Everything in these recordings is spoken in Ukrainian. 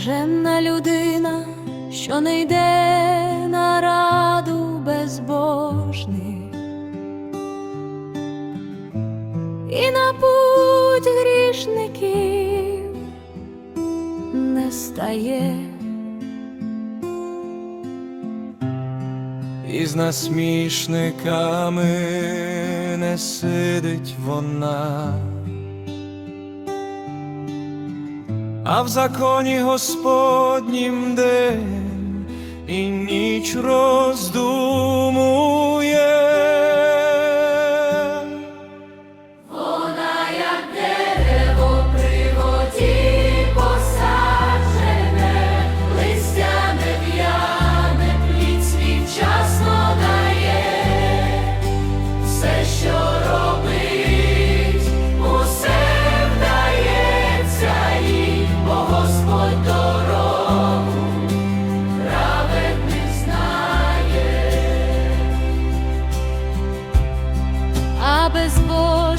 Блаженна людина, що не йде на раду безбожних, і на путь грішників не стає. І з насмішниками не сидить вона, а в законі Господнім день і ніч роздумує.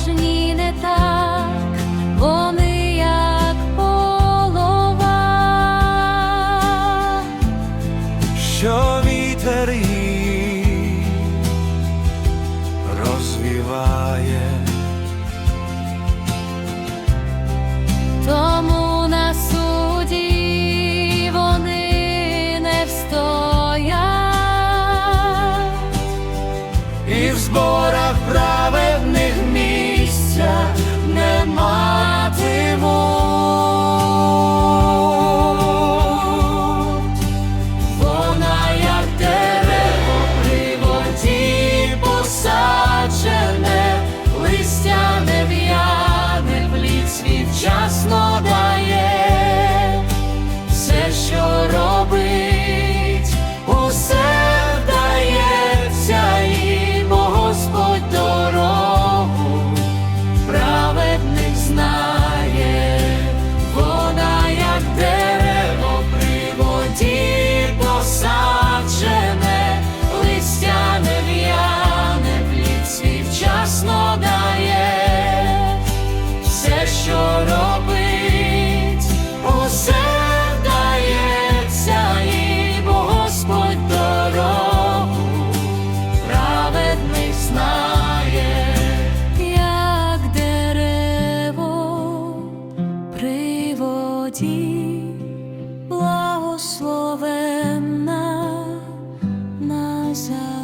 Безбожні не так, вони як полова. що вітер її розвіває, Тому на суді вони не встоять. і в зборах воді, благословенна назавжди.